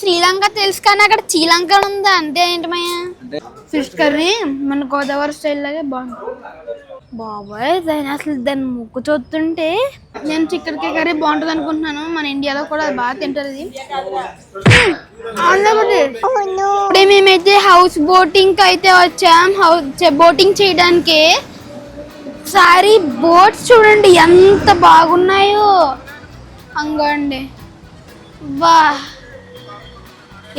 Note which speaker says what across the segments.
Speaker 1: శ్రీలంక తెలుసు కానీ అక్కడ శ్రీలంక ఉందా? అంతే ఏంటి
Speaker 2: అంటే
Speaker 1: ఫిష్ కర్రీ మన గోదావరి స్టైల్ లాగే బాగుంది. బాబాయ్ దాని అసలు దాని ముక్కు చూస్తుంటే నేను చికెన్ కర్రీ బాగుంటుంది అనుకుంటున్నాను. మన ఇండియాలో కూడా అది బాగా తింటారు ఇది. ఇప్పుడే మేమైతే హౌస్ బోటింగ్ అయితే వచ్చాం. హౌస్ బోటింగ్ చేయడానికి. ఒకసారి బోట్స్ చూడండి ఎంత బాగున్నాయో. అంగండి. వా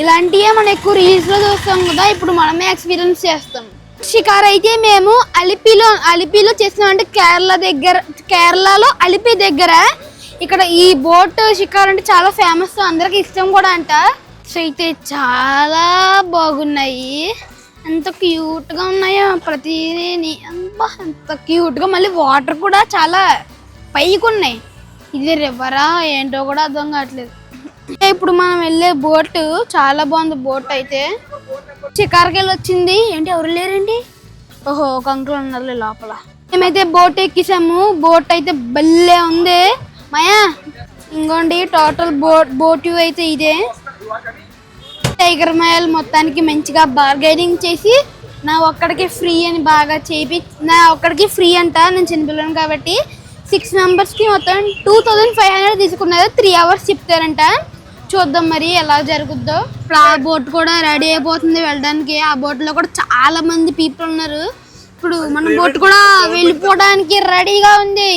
Speaker 1: ఇలాంటివే మనం ఎక్కువ రీల్స్లో చూస్తాం కదా ఇప్పుడు మనమే ఎక్స్పీరియన్స్ చేస్తాం. షికార్ అయితే మేము అలిపిలో అలిపిలో చేసినాం అంటే కేరళ దగ్గర కేరళలో అలిపి దగ్గర ఇక్కడ ఈ బోట్ షికార్ అంటే చాలా ఫేమస్ అందరికి ఇష్టం కూడా అంట. సో అయితే చాలా బాగున్నాయి. ఎంత క్యూట్గా ఉన్నాయో ప్రతిదీ అబ్బా, ఎంత క్యూట్గా మళ్ళీ వాటర్ కూడా చాలా పైకి ఉన్నాయి. ఇది రివరా ఏంటో కూడా అర్థం కావట్లేదు. ఇప్పుడు మనం వెళ్ళే బోట్ చాలా బాగుంది బోట్ అయితే. షికార్కి వెళ్ళి వచ్చింది ఏంటి ఎవరు లేరండి? ఓహో ఒక అంకుల్ ఉన్నారు లోపల. మేమైతే బోట్ ఎక్కిసాము. బోట్ అయితే భలే ఉంది. మాయా ఇంకోండి టోటల్ బోట్ బోట్ అయితే ఇదే. టైగర్ మైల్ మొత్తానికి మంచిగా బార్గైనింగ్ చేసి నా ఒక్కడికి ఫ్రీ అని బాగా చేపి నా ఒక్కడికి ఫ్రీ అంట. నేను చిన్నపిల్లను కాబట్టి సిక్స్ మెంబర్స్కి మొత్తం టూ థౌజండ్ ఫైవ్ హండ్రెడ్ తీసుకున్నారు. త్రీ అవర్స్ చెప్తారంట. చూద్దాం మరి ఎలా జరుగుద్దో. ఇప్పుడు ఆ బోట్ కూడా రెడీ అయిపోతుంది వెళ్ళడానికి. ఆ బోట్లో కూడా చాలా మంది పీపుల్ ఉన్నారు. ఇప్పుడు మన బోట్ కూడా వెళ్ళిపోవడానికి రెడీగా ఉంది.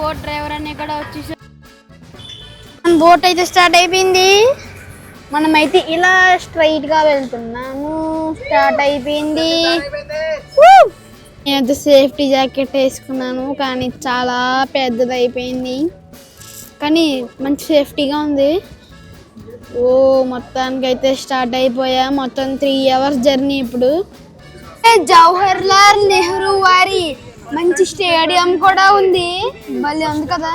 Speaker 1: బోట్ డ్రైవర్ అని ఇక్కడ వచ్చేసి బోట్ అయితే స్టార్ట్ అయిపోయింది. మనమైతే ఇలా స్ట్రైట్గా వెళ్తున్నాము. స్టార్ట్ అయిపోయింది! నేనైతే సేఫ్టీ జాకెట్ వేసుకున్నాను కానీ చాలా పెద్దది అయిపోయింది కానీ మంచి సేఫ్టీగా ఉంది. ఓ మొత్తానికి అయితే స్టార్ట్ అయిపోయా. మొత్తం త్రీ అవర్స్ జర్నీ ఇప్పుడు. జవహర్ లాల్ నెహ్రూ వారి మంచి స్టేడియం కూడా ఉంది. మళ్ళీ ఉంది కదా?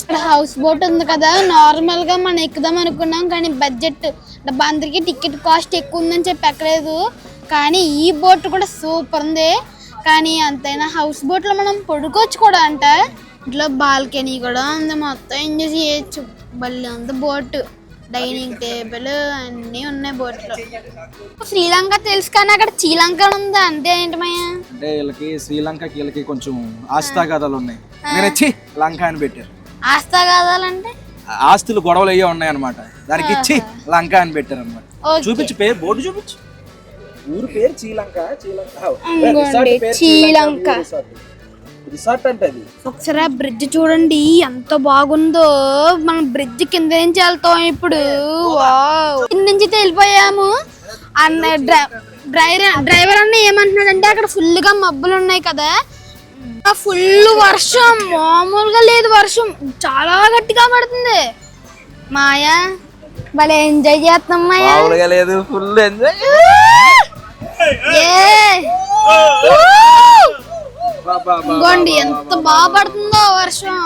Speaker 1: ఇక్కడ హౌస్ బోట్ ఉంది కదా? నార్మల్గా మనం ఎక్కుదాం అనుకున్నాం కానీ బడ్జెట్ డబ్బా అందరికి టికెట్ కాస్ట్ ఎక్కువ ఉందని చెప్పి ఎక్కలేదు. కానీ ఈ బోట్ కూడా సూపర్ ఉంది. కానీ అంతైనా హౌస్ బోట్లో మనం పడుకోవచ్చు కూడా అంట. ఇట్లా బాల్కనీ కూడా ఉంది. మొత్తం ఎంజాయ్ చేయొచ్చు. భలే ఉంది బోట్. డైనింగ్ టేబుల్ అన్నీ ఉన్నాయి బోట్లో. శ్రీలంక తెలుసు కానీ అక్కడ శ్రీలంక ఉందా? అంతే ఏంటి మయ్య
Speaker 2: అంటే వీళ్ళకి శ్రీలంకకి వీళ్ళకి కొంచెం ఆస్థాగాదాలు ఉన్నాయి. నేను వచ్చి లంక అని పెట్టారు.
Speaker 1: ఆస్తా కాదాలంటే
Speaker 2: ఆస్తులు గొడవలు అయ్యే ఉన్నాయి అనమాట దానికి ఇచ్చి లంక అని పెట్టారు అనమాట. చూపించు పేరు బోర్డు చూపించు. ఊరు పేరు శ్రీలంక శ్రీలంక.
Speaker 1: ఇంకోండి,
Speaker 2: రిసార్ట్ పేరు
Speaker 1: శ్రీలంక.
Speaker 2: రిసార్ట్. రిసార్ట్ అంటే అది?
Speaker 1: ఒకసారి ఆ బ్రిడ్జ్ చూడండి ఎంత బాగుందో. మనం బ్రిడ్జ్ కింద నుంచి వెళ్తాం ఇప్పుడు. వావ్. కింద నుంచి వెళ్ళిపోయాము అన్న డ్రైవర్ డ్రైవర్ అన్న ఏమంటున్నాడంటే అక్కడ ఫుల్గా మబ్బులు ఉన్నాయి కదా. ఫుల్ వర్షం. మామూలుగా లేదు వర్షం. చాలా గట్టిగా పడుతుంది. మాయా భలే ఎంజాయ్ చేస్తాం మాయా.
Speaker 2: మామూలుగా లేదు. Full enjoy.
Speaker 1: ఇదిగోండి ఎంత బాగా పడుతుందో వర్షం.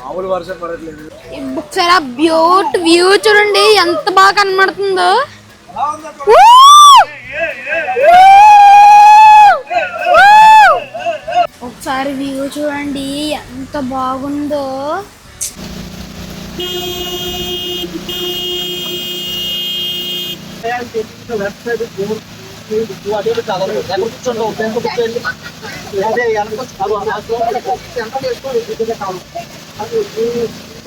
Speaker 2: మామూలు వర్షం పడట్లేదు.
Speaker 1: ఒకసారి ఆ బ్యూట్ వ్యూ చూడండి ఎంత బాగా కనబడుతుందో. ఒకసారి వ్యూ చూడండి ఎంత బాగుందో.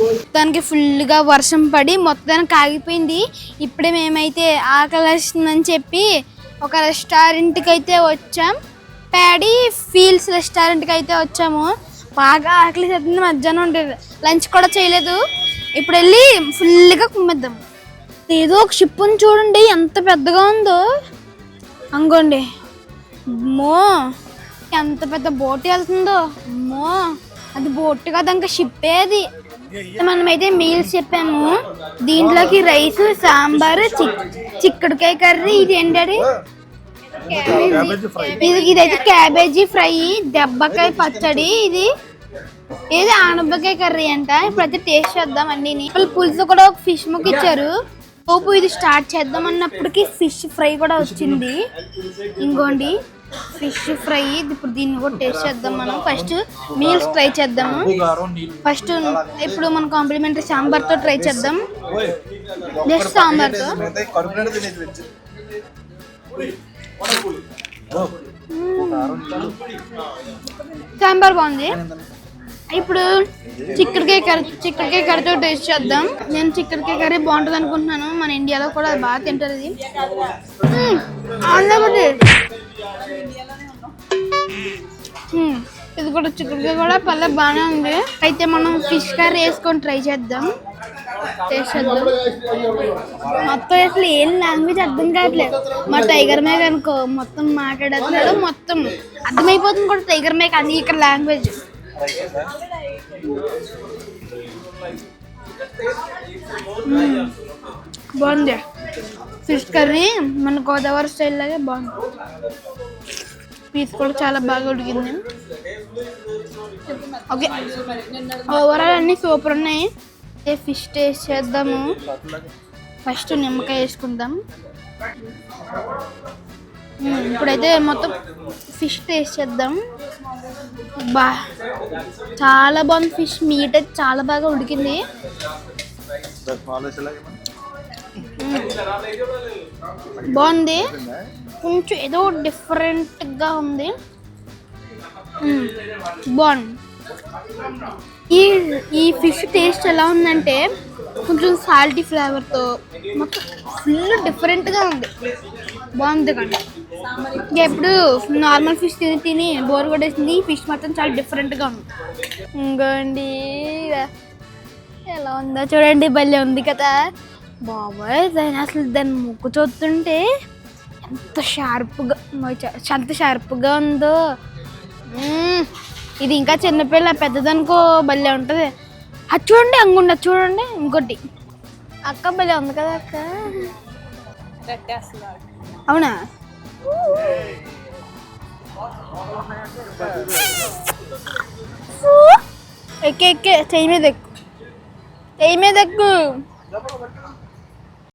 Speaker 1: మొత్తానికి ఫుల్గా వర్షం పడి మొత్తానికి ఆగిపోయింది ఇప్పుడే మేమైతే ఆకలిస్తుందని చెప్పి ఒక రెస్టారెంట్కి అయితే వచ్చాం. ప్యాడీ ఫీల్స్ రెస్టారెంట్కి అయితే వచ్చాము. బాగా ఆకలి చేస్తుంది మధ్యాహ్నం ఉంటుంది లంచ్ కూడా చేయలేదు. ఇప్పుడు వెళ్ళి ఫుల్గా కుమ్మేద్దాం. ఏదో ఒక షిప్ ఉంది చూడండి ఎంత పెద్దగా ఉందో. అంగోండి. అమ్మో ఎంత పెద్ద బోట్ వెళ్తుందో. అమ్మో అది బోట్ కదా ఇంకా షిప్ అది. మనమైతే మీల్స్ చెప్పాము. దీంట్లోకి రైస్ సాంబార్ చిక్ చిక్కుడుకాయ కర్రీ ఇది ఏంటది? ఇది ఇదైతే క్యాబేజీ ఫ్రై దెబ్బకాయ పచ్చడి ఇది. ఇది ఆనపకాయ కర్రీ అంట. ఇప్పుడైతే టేస్ట్ చేద్దాం అన్ని పులుసు కూడా ఒక ఫిష్ ముక్క ఇచ్చారు. పోపు ఇది స్టార్ట్ చేద్దాం అన్నప్పటికీ ఫిష్ ఫ్రై కూడా వచ్చింది. ఇంకోండి ఫిష్ ఫ్రై ఇప్పుడు దీన్ని కూడా టేస్ట్ చేద్దాం మనం. ఫస్ట్ మీల్స్ ట్రై చేద్దాము. ఫస్ట్ ఇప్పుడు మన కాంప్లిమెంటరీ సాంబార్తో ట్రై చేద్దాం. జస్ట్ సాంబార్తో సాంబార్ బాగుంది. ఇప్పుడు చిక్కడికాయ కర్రీ చిక్కడికాయ కర్రీతో టేస్ట్ చేద్దాం. నేను చిక్కడికాయ కర్రీ బాగుంటుంది అనుకుంటున్నాను. మన ఇండియాలో కూడా అది బాగా తింటారు ఇది. ఇది కూడా చిక్కడికాయ కూడా పల్లె బాగానే ఉంది. అయితే మనం ఫిష్ కర్రీ వేసుకొని ట్రై చేద్దాం. టేస్ట్ చేద్దాం. మొత్తం అసలు ఏం లాంగ్వేజ్ అర్థం కావట్లేదు. మా టైగర్ మేక అనుకో మొత్తం మాట్లాడేస్తున్నాడు మొత్తం. అర్థమైపోతుంది కూడా టైగర్ మేక అది ఇక్కడ లాంగ్వేజ్ బాగుంది. ఫిష్ కర్రీ మన గోదావరి స్టైల్ లాగే బాగుంది. పీస్ కూడా చాలా బాగా ఉడికింది. ఓకే ఓవరాల్ అన్ని సూపర్ ఉన్నాయి. ఏ ఫిష్ టేస్ట్ చేద్దాము. ఫస్ట్ నిమ్మకాయ వేసుకుందాం. ఇప్పుడైతే మొత్తం ఫిష్ టేస్ట్ చేద్దాం. బా చాలా బాగుంది ఫిష్. మీట్ అయితే చాలా బాగా ఉడికింది. బాగుంది. కొంచెం ఏదో డిఫరెంట్గా ఉంది. బాగుంది. ఈ ఈ ఫిష్ టేస్ట్ ఎలా ఉందంటే కొంచెం సాల్టీ ఫ్లేవర్తో మొత్తం ఫుల్ డిఫరెంట్గా ఉంది. బాగుంది కండి ఇంకా ఎప్పుడు నార్మల్ ఫిష్ తిని తిని బోర్ కొట్టేసింది. ఫిష్ మాత్రం చాలా డిఫరెంట్గా ఉంది. ఇంకోండి ఎలా ఉందో చూడండి భలే ఉంది కదా. బాబాయ్ దాని అసలు దాని ముక్కు చూస్తుంటే ఎంత షార్ప్గా ఎంత షార్ప్గా ఉందో. ఇది ఇంకా చిన్నపిల్ల పెద్దదనుకో భలే ఉంటుంది. అది చూడండి అంగుండ చూడండి ఇంకోటి. అక్క భలే ఉంది కదా అక్క. అవునా? Su. Eke eke. Değmedik. Değmedik.